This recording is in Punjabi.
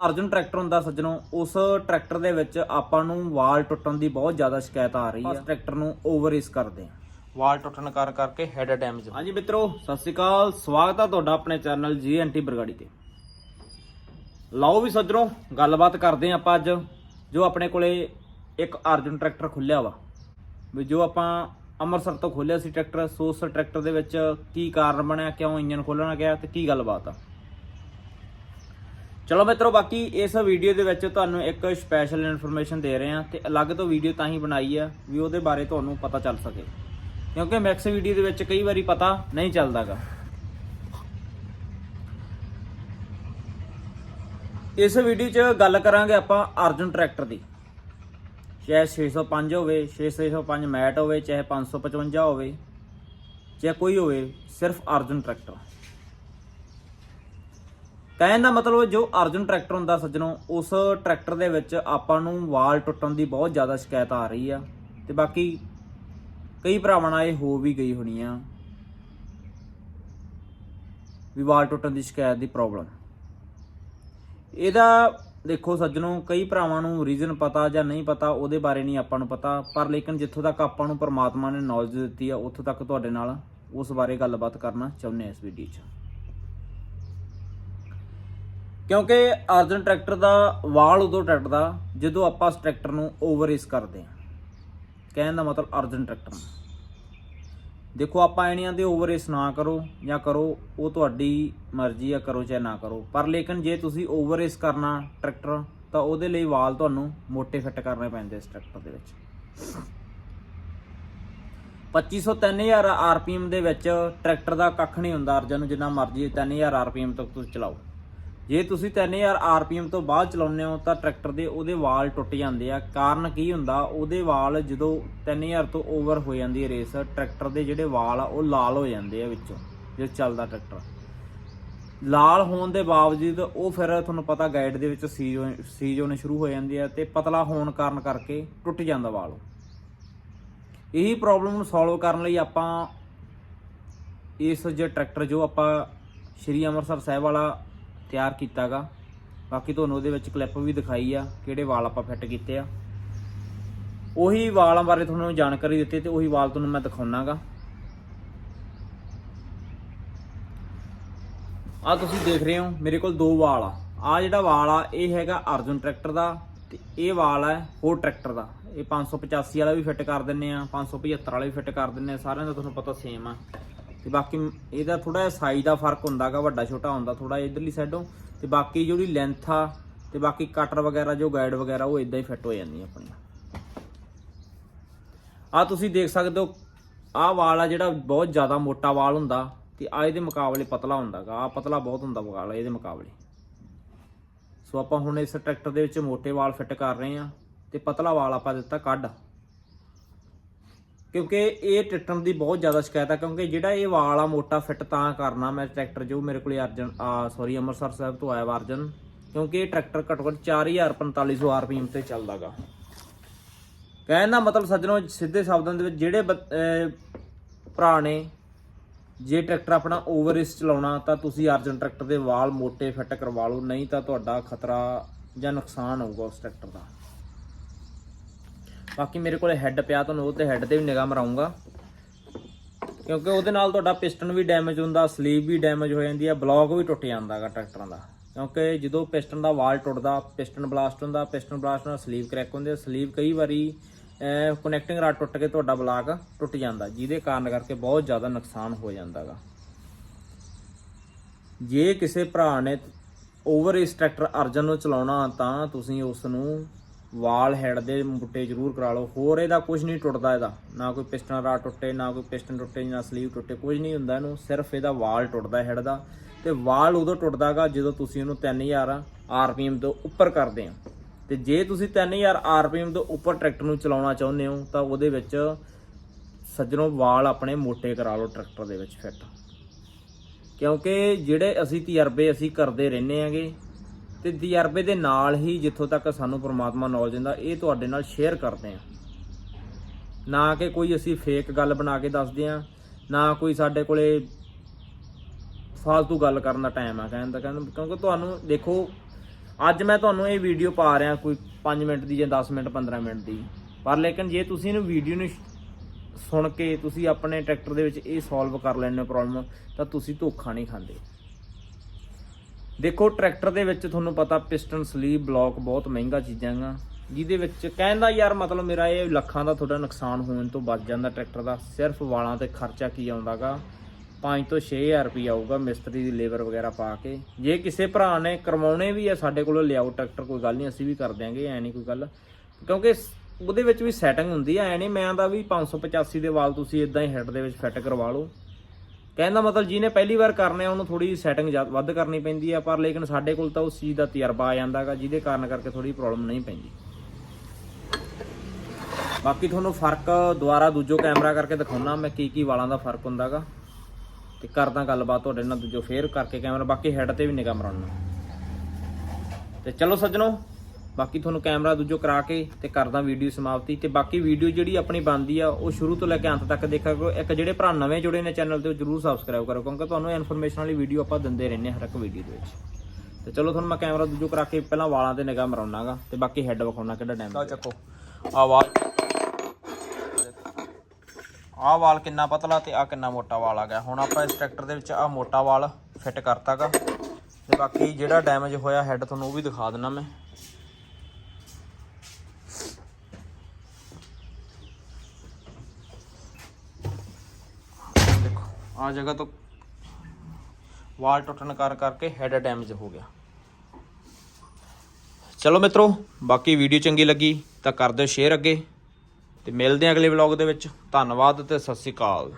ਅਰਜਨ ਟਰੈਕਟਰ ਹੁੰਦਾ ਸੱਜਣੋ ਉਸ ਟਰੈਕਟਰ ਦੇ ਵਿੱਚ ਆਪਾਂ ਨੂੰ ਵਾਲ ਟੁੱਟਣ ਦੀ ਬਹੁਤ ਜ਼ਿਆਦਾ ਸ਼ਿਕਾਇਤ ਆ ਰਹੀ ਹੈ। ਉਸ ਟਰੈਕਟਰ ਨੂੰ ਓਵਰ ਇਸ ਕਰਦੇ ਆ ਵਾਲ ਟੁੱਟਣ ਕਰ ਕਰਕੇ ਹੈਡ ਡੈਮੇਜ ਹਾਂਜੀ ਮਿੱਤਰੋ ਸਤਿ ਸ਼੍ਰੀ ਅਕਾਲ। ਸਵਾਗਤ ਹੈ ਤੁਹਾਡਾ ਆਪਣੇ ਚੈਨਲ ਜੀਐਨਟੀ ਬਰਗਾੜੀ ਤੇ। ਲਓ ਵੀ ਸੱਜਣੋ ਗੱਲਬਾਤ ਕਰਦੇ ਹਾਂ ਆਪਾਂ ਅੱਜ ਜੋ ਆਪਣੇ ਕੋਲੇ ਇੱਕ ਅਰਜਨ ਟਰੈਕਟਰ ਖੁੱਲਿਆ ਵਾ। ਵੀ ਜੋ ਆਪਾਂ ਅੰਮ੍ਰਿਤਸਰ ਤੋਂ ਖੋਲਿਆ ਸੀ ਟਰੈਕਟਰ ਸੋ ਉਸ ਟਰੈਕਟਰ ਦੇ ਵਿੱਚ ਕੀ ਕਾਰਨ ਬਣਿਆ ਕਿਉਂ ਇੰਜਨ ਖੋਲਣਾ ਗਿਆ ਤੇ ਕੀ ਗੱਲਬਾਤ ਆ? ਚਲੋ ਮਿੱਤਰੋ, ਬਾਕੀ ਇਸ ਵੀਡੀਓ ਦੇ ਵਿੱਚ ਤੁਹਾਨੂੰ ਇੱਕ ਸਪੈਸ਼ਲ ਇਨਫੋਰਮੇਸ਼ਨ ਦੇ ਰਹੇ ਹਾਂ ਤੇ ਅਲੱਗ ਤੋਂ ਵੀਡੀਓ ਤਾਂ ਹੀ ਬਣਾਈ ਆ ਵੀ ਉਹਦੇ ਬਾਰੇ ਤੁਹਾਨੂੰ ਪਤਾ ਚੱਲ ਸਕੇ। ਕਿਉਂਕਿ ਮੈਕਸ ਵੀਡੀਓ ਦੇ ਵਿੱਚ ਕਈ ਵਾਰੀ ਪਤਾ ਨਹੀਂ ਚੱਲਦਾਗਾ। ਇਸ ਵੀਡੀਓ 'ਚ ਗੱਲ ਕਰਾਂਗੇ ਆਪਾਂ ਅਰਜਨ ਟਰੈਕਟਰ ਦੀ। ਚਾਹੇ 605 ਹੋਵੇ 605 ਮੈਟ ਹੋਵੇ, ਚਾਹੇ 555 ਹੋਵੇ, ਚਾਹੇ ਕੋਈ ਹੋਵੇ, ਸਿਰਫ ਅਰਜਨ ਟਰੈਕਟਰ ਕਹਿਣ ਦਾ ਮਤਲਬ ਜੋ ਅਰਜਨ ਟਰੈਕਟਰ ਹੁੰਦਾ ਸੱਜਣੋ, ਉਸ ਟਰੈਕਟਰ ਦੇ ਵਿੱਚ ਆਪਾਂ ਨੂੰ ਵਾਲ ਟੁੱਟਣ ਦੀ ਬਹੁਤ ਜ਼ਿਆਦਾ ਸ਼ਿਕਾਇਤ ਆ ਰਹੀ ਆ। ਤੇ ਬਾਕੀ ਕਈ ਭਰਾਵਾਂ ਨਾਲ ਇਹ ਹੋ ਵੀ ਗਈ ਹੋਣੀ ਆ ਵੀ ਵਾਲ ਟੁੱਟਣ ਦੀ ਸ਼ਿਕਾਇਤ ਦੀ ਪ੍ਰੋਬਲਮ ਇਹਦਾ ਦੇਖੋ ਸੱਜਣੋ, ਕਈ ਭਰਾਵਾਂ ਨੂੰ ਰੀਜ਼ਨ ਪਤਾ ਜਾਂ ਨਹੀਂ ਪਤਾ, ਉਹਦੇ ਬਾਰੇ ਨਹੀਂ ਆਪਾਂ ਨੂੰ ਪਤਾ, ਪਰ ਲੇਕਿਨ ਜਿੱਥੋਂ ਤੱਕ ਆਪਾਂ ਨੂੰ ਪਰਮਾਤਮਾ ਨੇ ਨੌਲੇਜ ਦਿੱਤੀ ਆ, ਉੱਥੋਂ ਤੱਕ ਤੁਹਾਡੇ ਨਾਲ ਉਸ ਬਾਰੇ ਗੱਲਬਾਤ ਕਰਨਾ ਚਾਹੁੰਦੇ ਹਾਂ ਇਸ ਵੀਡੀਓ 'ਚ। ਕਿਉਂਕਿ ਅਰਜਨ ਟਰੈਕਟਰ ਦਾ ਵਾਲ ਉਦੋਂ ਟੁੱਟਦਾ ਜਦੋਂ ਆਪਾਂ ਉਸ ਟਰੈਕਟਰ ਨੂੰ ਓਵਰਰੇਸ ਕਰਦੇ ਹਾਂ। ਕਹਿਣ ਦਾ ਮਤਲਬ ਅਰਜਨ ਟਰੈਕਟਰ ਨੂੰ। ਦੇਖੋ, ਆਪਾਂ ਐਣੀਆਂ ਦੇ ਓਵਰਰੇਸ ਨਾ ਕਰੋ ਜਾਂ ਕਰੋ ਉਹ ਤੁਹਾਡੀ ਮਰਜ਼ੀ ਆ, ਕਰੋ ਚਾਹੇ ਨਾ ਕਰੋ। ਪਰ ਲੇਕਿਨ ਜੇ ਤੁਸੀਂ ਓਵਰਰੇਸ ਕਰਨਾ ਟਰੈਕਟਰ, ਤਾਂ ਉਹਦੇ ਲਈ ਵਾਲ ਤੁਹਾਨੂੰ ਮੋٹے ਫਿੱਟ ਕਰਨੇ ਪੈਂਦੇ ਇਸ ਟਰੈਕਟਰ ਦੇ ਵਿੱਚ। 2500 3000 ਆਰਪੀਐਮ ਦੇ ਵਿੱਚ ਟਰੈਕਟਰ ਦਾ ਕੱਖ ਨਹੀਂ ਹੁੰਦਾ ਅਰਜਨ ਨੂੰ, ਜਿੰਨਾ ਮਰਜ਼ੀ 3000 ਆਰਪੀਐਮ ਤੱਕ ਤੁਸੀਂ ਚਲਾਓ। ਜੇ ਤੁਸੀਂ 3000 ਆਰਪੀਐਮ ਤੋਂ ਬਾਅਦ ਚਲਾਉਂਦੇ ਹੋ, ਤਾਂ ਟਰੈਕਟਰ ਦੇ ਉਹਦੇ ਵਾਲ ਟੁੱਟ ਜਾਂਦੇ ਆ। ਕਾਰਨ ਕੀ ਹੁੰਦਾ? ਉਹਦੇ ਵਾਲ ਜਦੋਂ 3000 ਤੋਂ ਓਵਰ ਹੋ ਜਾਂਦੀ ਹੈ ਰੇਸ ਟਰੈਕਟਰ ਦੇ ਜਿਹੜੇ ਵਾਲ ਆ, ਉਹ ਲਾਲ ਹੋ ਜਾਂਦੇ ਆ ਵਿੱਚੋਂ ਜੇ ਚੱਲਦਾ ਟਰੈਕਟਰ। ਲਾਲ ਹੋਣ ਦੇ ਬਾਵਜੂਦ ਉਹ ਫਿਰ ਤੁਹਾਨੂੰ ਪਤਾ ਗਾਈਡ ਦੇ ਵਿੱਚ ਸੀਜ ਸੀਜ ਹੋਣੇ ਸ਼ੁਰੂ ਹੋ ਜਾਂਦੇ ਆ ਤੇ ਪਤਲਾ ਹੋਣ ਕਾਰਨ ਕਰਕੇ ਟੁੱਟ ਜਾਂਦਾ ਵਾਲ। ਇਹੀ ਪ੍ਰੋਬਲਮ ਨੂੰ ਸੋਲਵ ਕਰਨ ਲਈ ਆਪਾਂ ਇਸ ਜੇ ਟਰੈਕਟਰ ਜੋ ਆਪਾਂ ਸ਼੍ਰੀ ਅੰਮ੍ਰਿਤਸਰ ਸਾਹਿਬ ਵਾਲਾ ਤਿਆਰ ਕੀਤਾਗਾ। ਬਾਕੀ ਤੁਹਾਨੂੰ ਉਹਦੇ ਵਿੱਚ ਕਲਿੱਪ ਵੀ ਦਿਖਾਈ ਆ, ਕਿਹੜੇ ਵਾਲ ਆਪਾਂ ਫਿੱਟ ਕੀਤੇ ਆ। ਉਹੀ ਵਾਲਾਂ ਬਾਰੇ ਤੁਹਾਨੂੰ ਜਾਣਕਾਰੀ ਦਿੱਤੀ ਤੇ ਉਹੀ ਵਾਲ ਤੁਹਾਨੂੰ ਮੈਂ ਦਿਖਾਉਣਾਗਾ। ਆ ਤੁਸੀਂ ਦੇਖ ਰਹੇ ਹੋ, ਮੇਰੇ ਕੋਲ ਦੋ ਵਾਲ ਆ। ਆ ਜਿਹੜਾ ਵਾਲ ਆ, ਇਹ ਹੈਗਾ ਅਰਜੁਨ ਟਰੈਕਟਰ ਦਾ ਤੇ ਇਹ ਵਾਲ ਆ ਹੋਰ ਟਰੈਕਟਰ ਦਾ। ਇਹ 585 ਵਾਲਾ ਵੀ ਫਿੱਟ ਕਰ ਦਿੰਨੇ ਆ 575 ਵਾਲਾ ਵੀ ਫਿੱਟ ਕਰ ਦਿੰਨੇ ਆ, ਸਾਰਿਆਂ ਦਾ ਤੁਹਾਨੂੰ ਪਤਾ ਸੇਮ ਆ। ਤੇ ਬਾਕੀ ਇਹਦਾ ਥੋੜਾ ਜਿਹਾ ਸਾਈਜ਼ ਦਾ ਫ਼ਰਕ ਹੁੰਦਾਗਾ, ਵੱਡਾ ਛੋਟਾ ਹੁੰਦਾ ਥੋੜਾ ਇਧਰਲੀ ਸਾਈਡੋਂ ਤੇ। ਬਾਕੀ ਜਿਹੜੀ ਲੈਂਥ ਆ, ਤੇ ਬਾਕੀ ਕਟਰ ਵਗੈਰਾ, ਜੋ ਗਾਈਡ ਵਗੈਰਾ, ਉਹ ਇਦਾਂ ਹੀ ਫਿੱਟ ਹੋ ਜਾਂਦੀ ਆਪਣੀ ਆ ਤੁਸੀਂ ਦੇਖ ਸਕਦੇ ਹੋ, ਆਹ ਵਾਲ ਆ ਜਿਹੜਾ ਬਹੁਤ ਜ਼ਿਆਦਾ ਮੋਟਾ ਵਾਲ ਹੁੰਦਾ, ਤੇ ਆ ਇਹਦੇ ਮੁਕਾਬਲੇ ਪਤਲਾ ਹੁੰਦਾਗਾ। ਆ ਪਤਲਾ ਬਹੁਤ ਹੁੰਦਾ ਵਾਲ, ਇਹਦੇ ਮੁਕਾਬਲੇ। ਸੋ ਆਪਾਂ ਹੁਣ ਇਸ ਟਰੈਕਟਰ ਦੇ ਵਿੱਚ ਮੋٹے ਵਾਲ ਫਿੱਟ ਕਰ ਰਹੇ ਆ ਤੇ ਪਤਲਾ ਵਾਲ ਆਪਾਂ ਦਿੱਤਾ ਕੱਢ। ਕਿਉਂਕਿ ਇਹ ਟਿੱਟਣ ਦੀ ਬਹੁਤ ਜ਼ਿਆਦਾ ਸ਼ਿਕਾਇਤ ਆ, ਕਿਉਂਕਿ ਜਿਹੜਾ ਇਹ ਵਾਲ ਆ ਮੋਟਾ ਫਿੱਟ ਤਾਂ ਕਰਨਾ ਮੈਂ ਟਰੈਕਟਰ ਜੋ ਮੇਰੇ ਕੋਲੇ ਅਰਜਨ, ਆ ਸੌਰੀ ਅੰਮ੍ਰਿਤਸਰ ਸਾਹਿਬ ਤੋਂ ਆਇਆ ਵਾ ਅਰਜਨ, ਕਿਉਂਕਿ ਇਹ ਟਰੈਕਟਰ ਘੱਟੋ ਘੱਟ 4450 ਆਰਪੀਐਮ ਤੇ ਚੱਲਦਾਗਾ। ਕਹਿਣ ਦਾ ਮਤਲਬ ਸੱਜਣੋ, ਸਿੱਧੇ ਸ਼ਬਦਾਂ ਦੇ ਵਿੱਚ ਜਿਹੜੇ ਬ- ਭਰਾ ਨੇ ਜੇ ਟਰੈਕਟਰ ਆਪਣਾ ਓਵਰ ਇਸ ਚਲਾਉਣਾ, ਤਾਂ ਤੁਸੀਂ ਅਰਜਨ ਟਰੈਕਟਰ ਦੇ ਵਾਲ ਮੋਟੇ ਫਿੱਟ ਕਰਵਾ ਲਓ, ਨਹੀਂ ਤਾਂ ਤੁਹਾਡਾ ਖਤਰਾ ਜਾਂ ਨੁਕਸਾਨ ਹੋਊਗਾ ਉਸ ਟਰੈਕਟਰ ਦਾ। ਬਾਕੀ ਮੇਰੇ ਕੋਲੇ ਹੈੱਡ ਪਿਆ, ਤੁਹਾਨੂੰ ਉਹ ਤੇ ਹੈੱਡ ਤੇ ਵੀ ਨਿਗਾਹ ਮਰਾਉਂਗਾ। ਕਿਉਂਕਿ ਉਹਦੇ ਨਾਲ ਤੁਹਾਡਾ ਪਿਸਟਨ ਵੀ ਡੈਮੇਜ ਹੁੰਦਾ ਸਲੀਵ ਵੀ ਡੈਮੇਜ ਹੋ ਜਾਂਦੀ ਹੈ ਬਲੌਕ ਵੀ ਟੁੱਟ ਜਾਂਦਾਗਾ ਟਰੈਕਟਰਾਂ ਦਾ। ਕਿਉਂਕਿ ਜਦੋਂ ਪਿਸਟਨ ਦਾ ਵਾਲ ਟੁੱਟਦਾ ਪਿਸਟਨ ਬਲਾਸਟ ਹੁੰਦਾ ਪਿਸਟਨ ਬਲਾਸਟ ਨਾਲ ਸਲੀਵ ਕਰੈਕ ਹੁੰਦੇ ਸਲੀਵ ਕਈ ਵਾਰੀ ਕਨੈਕਟਿੰਗ ਰਾਡ ਟੁੱਟ ਕੇ ਤੁਹਾਡਾ ਬਲਾਕ ਟੁੱਟ ਜਾਂਦਾ, ਜਿਹਦੇ ਕਾਰਨ ਕਰਕੇ ਬਹੁਤ ਜ਼ਿਆਦਾ ਨੁਕਸਾਨ ਹੋ ਜਾਂਦਾਗਾ ਜੇ ਕਿਸੇ ਭਰਾ ਨੇ ਓਵਰ ਇਸ ਟਰੈਕਟਰ ਅਰਜਨ ਨੂੰ ਚਲਾਉਣਾ ਤਾਂ ਤੁਸੀਂ ਉਸ ਨੂੰ ਵਾਲ ਹੈਡ ਦੇ ਮੁੱਟੇ ਜ਼ਰੂਰ ਕਰਾ ਲਓ। ਹੋਰ ਇਹਦਾ ਕੁਝ ਨਹੀਂ ਟੁੱਟਦਾ ਇਹਦਾ। ਨਾ ਕੋਈ ਪਿਸਟਨ ਰਾ ਟੁੱਟੇ, ਨਾ ਕੋਈ ਪਿਸਟਨ ਟੁੱਟੇ, ਨਾ ਸਲੀਵ ਟੁੱਟੇ ਕੁਝ ਨਹੀਂ ਹੁੰਦਾ ਇਹਨੂੰ। ਸਿਰਫ ਇਹਦਾ ਵਾਲ ਟੁੱਟਦਾ ਹੈਡ ਦਾ। ਤੇ ਵਾਲ ਉਦੋਂ ਟੁੱਟਦਾਗਾ ਜਦੋਂ ਤੁਸੀਂ ਉਹਨੂੰ 3000 ਆਰਪੀਐਮ ਤੋਂ ਉੱਪਰ ਕਰਦੇ ਆ ਤੇ ਜੇ ਤੁਸੀਂ 3000 ਆਰਪੀਐਮ ਤੋਂ ਉੱਪਰ ਟਰੈਕਟਰ ਨੂੰ ਚਲਾਉਣਾ ਚਾਹੁੰਦੇ ਹੋ, ਤਾਂ ਉਹਦੇ ਵਿੱਚ ਸੱਜਣੋਂ ਵਾਲ ਆਪਣੇ ਮੋਟੇ ਕਰਾ ਲਓ ਟਰੈਕਟਰ ਦੇ ਵਿੱਚ ਫਿੱਟ ਕਿਉਂਕਿ ਜਿਹੜੇ ਅਸੀਂ ਤਜਰਬੇ ਅਸੀਂ ਕਰਦੇ ਰਹਿੰਦੇ ਆਂਗੇ ਤੇ ਤਜਰਬੇ ਦੇ ਨਾਲ ਹੀ ਜਿੱਥੋਂ ਤੱਕ ਸਾਨੂੰ ਪ੍ਰਮਾਤਮਾ ਨੌਲੇਜ ਦਿੰਦਾ, ਇਹ ਤੁਹਾਡੇ ਨਾਲ ਸ਼ੇਅਰ ਕਰਦੇ ਆ ਨਾ ਕਿ ਕੋਈ ਅਸੀਂ ਫੇਕ ਗੱਲ ਬਣਾ ਕੇ ਦੱਸਦੇ ਆ ਨਾ ਕੋਈ ਸਾਡੇ ਕੋਲੇ ਫਾਲਤੂ ਗੱਲ ਕਰਨ ਦਾ ਟਾਈਮ ਆ ਕਹਿੰਦਾ ਕਹਿੰਦਾ ਕਿਉਂਕਿ ਤੁਹਾਨੂੰ ਦੇਖੋ, ਅੱਜ ਮੈਂ ਤੁਹਾਨੂੰ ਇਹ ਵੀਡੀਓ ਪਾ ਰਿਹਾ ਕੋਈ 5 ਮਿੰਟ ਦੀ ਜਾਂ 10 ਮਿੰਟ 15 ਮਿੰਟ ਦੀ। ਪਰ ਲੇਕਿਨ ਜੇ ਤੁਸੀਂ ਇਹਨੂੰ ਵੀਡੀਓ ਨੂੰ ਸੁਣ ਕੇ ਤੁਸੀਂ ਆਪਣੇ ਟਰੈਕਟਰ ਦੇ ਵਿੱਚ ਇਹ ਸੋਲਵ ਕਰ ਲੈਣੇ ਪ੍ਰੋਬਲਮ ਤਾਂ ਤੁਸੀਂ ਧੋਖਾ ਨਹੀਂ ਖਾਂਦੇ। ਦੇਖੋ, ਟਰੈਕਟਰ ਦੇ ਵਿੱਚ ਤੁਹਾਨੂੰ ਪਤਾ ਪਿਸਟਨ ਸਲੀਵ ਬਲੌਕ ਬਹੁਤ ਮਹਿੰਗਾ ਚੀਜ਼ਾਂ ਗਾ। ਜਿਹਦੇ ਵਿੱਚ ਕਹਿੰਦਾ ਯਾਰ ਮਤਲਬ ਮੇਰਾ ਇਹ ਲੱਖਾਂ ਦਾ ਤੁਹਾਡਾ ਨੁਕਸਾਨ ਹੋਣ ਤੋਂ ਬਚ ਜਾਂਦਾ ਟਰੈਕਟਰ ਦਾ। ਸਿਰਫ ਵਾਲਾਂ ਤੇ ਖਰਚਾ ਕੀ ਆਉਂਦਾਗਾ 5 ਤੋਂ 6000 ਰੁਪਏ ਆਊਗਾ ਮਿਸਤਰੀ ਦੀ ਲੇਬਰ ਵਗੈਰਾ ਪਾ ਕੇ। ਜੇ ਕਿਸੇ ਭਰਾ ਨੇ ਕਰਵਾਉਣੇ ਵੀ ਆ, ਸਾਡੇ ਕੋਲੋਂ ਲਿਆਓ ਟਰੈਕਟਰ, ਕੋਈ ਗੱਲ ਨਹੀਂ ਅਸੀਂ ਵੀ ਕਰ ਦਿਆਂਗੇ, ਐ ਨਹੀਂ ਕੋਈ ਗੱਲ। ਕਿਉਂਕਿ ਉਹਦੇ ਵਿੱਚ ਵੀ ਸੈਟਿੰਗ ਹੁੰਦੀ ਆ, ਐ ਨਹੀਂ ਮੈਂ ਦਾ ਵੀ 585 ਦੇ ਵਾਲ ਤੁਸੀਂ ਇਦਾਂ ਹੀ ਹੈਡ ਦੇ ਵਿੱਚ ਫਿੱਟ ਕਰਵਾ ਲਓ। ਕਹਿੰਦਾ ਮਤਲਬ ਜਿਹਨੇ ਪਹਿਲੀ ਵਾਰ ਕਰਨਾ ਉਹਨੂੰ ਥੋੜੀ ਸੈਟਿੰਗ ਵੱਧ ਕਰਨੀ ਪੈਂਦੀ ਆ, ਪਰ ਲੇਕਿਨ ਸਾਡੇ ਕੋਲ ਤਾਂ ਉਸ ਚੀਜ਼ ਦਾ ਤਜਰਬਾ ਆ ਜਾਂਦਾਗਾ ਜਿਹਦੇ ਕਾਰਨ ਕਰਕੇ ਥੋੜੀ ਪ੍ਰੋਬਲਮ ਨਹੀਂ ਪੈਂਦੀ। ਬਾਕੀ ਤੁਹਾਨੂੰ ਫ਼ਰਕ ਦੁਬਾਰਾ ਦੂਜੋ ਕੈਮਰਾ ਕਰਕੇ ਦਿਖਾਉਣਾ, ਮੈਂ ਕੀ ਕੀ ਵਾਲਾਂ ਦਾ ਫ਼ਰਕ ਹੁੰਦਾਗਾ ਤੇ ਕਰਦਾ ਗੱਲਬਾਤ ਤੁਹਾਡੇ ਨਾਲ ਦੂਜੋ, ਫੇਰ ਕਰਕੇ ਕੈਮਰਾ, ਬਾਕੀ ਹੈਡ ਤੇ ਵੀ ਨਿਗਾਹ ਮਰਾਉਣਾ। ਤੇ ਚਲੋ ਸੱਜਣੋ ਬਾਕੀ ਤੁਹਾਨੂੰ ਕੈਮਰਾ ਦੂਜੋ ਕਰਾ ਕੇ ਤੇ ਕਰਦਾ ਵੀਡੀਓ ਸਮਾਪਤੀ ਤੇ ਬਾਕੀ ਵੀਡੀਓ ਜਿਹੜੀ ਆਪਣੀ ਬਣਦੀ ਆ ਉਹ ਸ਼ੁਰੂ ਤੋਂ ਲੈ ਕੇ ਅੰਤ ਤੱਕ ਦੇਖਿਆ ਕਰੋ। ਇੱਕ ਜਿਹੜੇ ਭਰਾ ਨਵੇਂ ਜੁੜੇ ਨੇ ਚੈਨਲ ਤੇ ਉਹ ਜਰੂਰ ਸਬਸਕ੍ਰਾਈਬ ਕਰੋ ਕਿਉਂਕਿ ਤੁਹਾਨੂੰ ਇਨਫੋਰਮੇਸ਼ਨ ਵਾਲੀ ਵੀਡੀਓ ਆਪਾਂ ਦਿੰਦੇ ਰਹਿੰਦੇ ਹਾਂ ਹਰ ਇੱਕ ਵੀਡੀਓ ਦੇ ਵਿੱਚ। ਤੇ ਚਲੋ ਤੁਹਾਨੂੰ ਮੈਂ ਕੈਮਰਾ ਦੂਜੋ ਕਰਾ ਕੇ ਪਹਿਲਾਂ ਵਾਲਾਂ ਤੇ ਨਿਗਾਹ ਮਰਾਉਣਾਗਾ ਤੇ ਬਾਕੀ ਹੈਡ ਵਿਖਾਉਣਾ ਕਿਹੜਾ ਟਾਈਮ ਲਓ ਚੱਕੋ। ਆ ਵਾਲ। ਆ ਵਾਲ ਕਿੰਨਾ ਪਤਲਾ ਤੇ ਆ ਕਿੰਨਾ ਮੋਟਾ ਵਾਲ ਆ ਗਿਆ। ਹੁਣ ਆਪਾਂ ਇਸ ਟਰੈਕਟਰ ਦੇ ਵਿੱਚ ਆ ਮੋਟਾ ਵਾਲ ਫਿੱਟ ਕਰਤਾਗਾ। ਤੇ ਬਾਕੀ ਜਿਹੜਾ ਡੈਮੇਜ ਹੋਇਆ ਹੈਡ ਤੁਹਾਨੂੰ ਉਹ ਵੀ ਦਿਖਾ ਦਿੰਨਾ ਮੈਂ ਦੇਖੋ ਆ ਜਗ੍ਹਾ ਤੋਂ ਵਾਲ ਟੁੱਟਣ ਕਰ ਕਰਕੇ ਹੈਡ ਡੈਮੇਜ ਹੋ ਗਿਆ। ਚਲੋ ਮਿੱਤਰੋ, ਬਾਕੀ ਵੀਡੀਓ ਚੰਗੀ ਲੱਗੀ ਤਾਂ ਕਰ ਦਿਓ ਸ਼ੇਅਰ ਅੱਗੇ ਤੇ ਮਿਲਦੇ ਹਾਂ ਅਗਲੇ ਵਲੌਗ ਦੇ ਵਿੱਚ। ਧੰਨਵਾਦ ਤੇ ਸਤਿ ਸ੍ਰੀ ਅਕਾਲ।